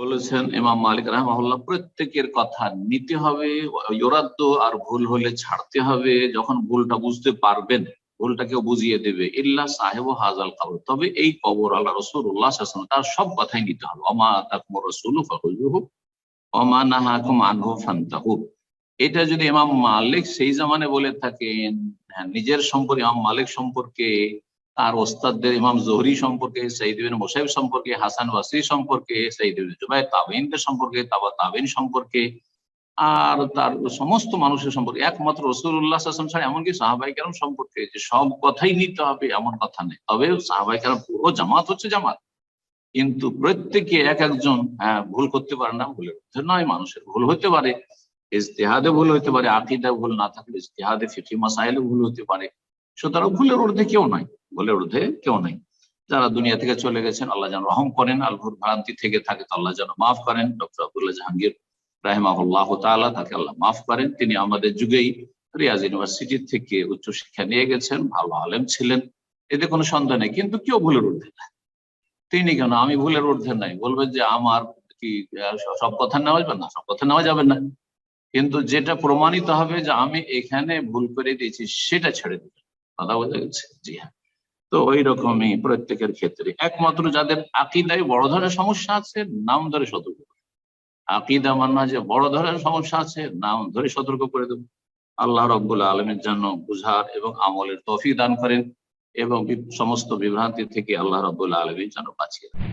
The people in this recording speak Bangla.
বলেছেন ইমাম মালিক রহমাহুল্লাহ প্রত্যেকের কথা নিতে হবে ইরাদ্দ আর ভুল হলে ছাড়তে হবে। যখন ভুলটা বুঝতে পারবেন ভুলটা কেউ বুঝিয়ে দেবে। ইল্লা সাহেব হাজাল কবর তবে এই কবর আল্লাহ রসুল্লাহ তার সব কথাই নিতে হবে। অমা তাকম রসুল ফহুজুহু অমা নাহাকুম আনহু ফান্তাহু এটা যদি ইমাম মালিক সেই জামানে বলে থাকেন হ্যাঁ, নিজের সম্পর্কে ইমাম মালিক সম্পর্কে তার ওস্তাদদের ইমাম জহরি সম্পর্কে সঈদিন মোসাইব সম্পর্কে, হাসান ওয়াসি সম্পর্কে সঈদিন জুবাই তাবিনদের সম্পর্কে, তাবা তাবিন সম্পর্কে, আর তার সমস্ত মানুষের সম্পর্কে। একমাত্র রসুল্লাহ আসলাম ছাড়া এমনকি সাহাবাই কেরম সম্পর্কে যে সব কথাই নিতে হবে এমন কথা নেই। তবে সাহাবাই কেরম পুরো জামাত হচ্ছে জামাত। কিন্তু প্রত্যেকে এক একজন হ্যাঁ ভুল করতে পারে না, ভুলের মধ্যে নয়, মানুষের ভুল হতে পারে, ইজতেহাদে ভুল হতে পারে আকিদা ভুল না থাকলে ইজতেহাদে ফিফি মাসাইলে ভুল হতে পারে। সুতরাং ভুলের ঊর্ধ্বে কেউ নাই, ভুলের ঊর্ধ্বে কেউ নাই। যারা দুনিয়া থেকে চলে গেছেন, আল্লাহ যেন রহম করেন আল ভুল ভ্রান্তি থেকে থাকে তো আল্লাহ যেন মাফ করেন। ডক্টর আব্দুল্লাহ জাহাঙ্গীর রাহেমাহুল্লাহ তাআলা তাকে আল্লাহ মাফ করেন। তিনি আমাদের যুগেই রিয়াজ ইউনিভার্সিটি থেকে উচ্চশিক্ষা নিয়ে গেছেন, ভালো আলেম ছিলেন। এতে কোনো সন্দেহ নেই, কিন্তু কেউ ভুলের ঊর্ধ্বে না তিনি কেন? আমি ভুলের ঊর্ধ্বে নাই। বলবেন যে আমার কি সব কথা নেওয়া যাবে? না, সব কথা নেওয়া যাবে না। কিন্তু যেটা প্রমাণিত হবে যে আমি এখানে ভুল করে দিয়েছি, সেটা ছেড়ে দিবেন। কথা বোঝা গেছে জি হ্যাঁ। তো ওই রকমই প্রত্যেকের ক্ষেত্রে। একমাত্র যাদের আকিদায় বড় ধরনের সমস্যা আছে, নাম ধরে সতর্ক। আকিদা মান্না যে বড় ধরনের সমস্যা আছে, নাম ধরে সতর্ক করে দেবো। আল্লাহ রব্বুল আলমের জন্য বুঝার এবং আমলের তফি দান করেন এবং সমস্ত বিভ্রান্তি থেকে আল্লাহ রব্বুল আলমের জন্য বাঁচিয়ে রাখেন।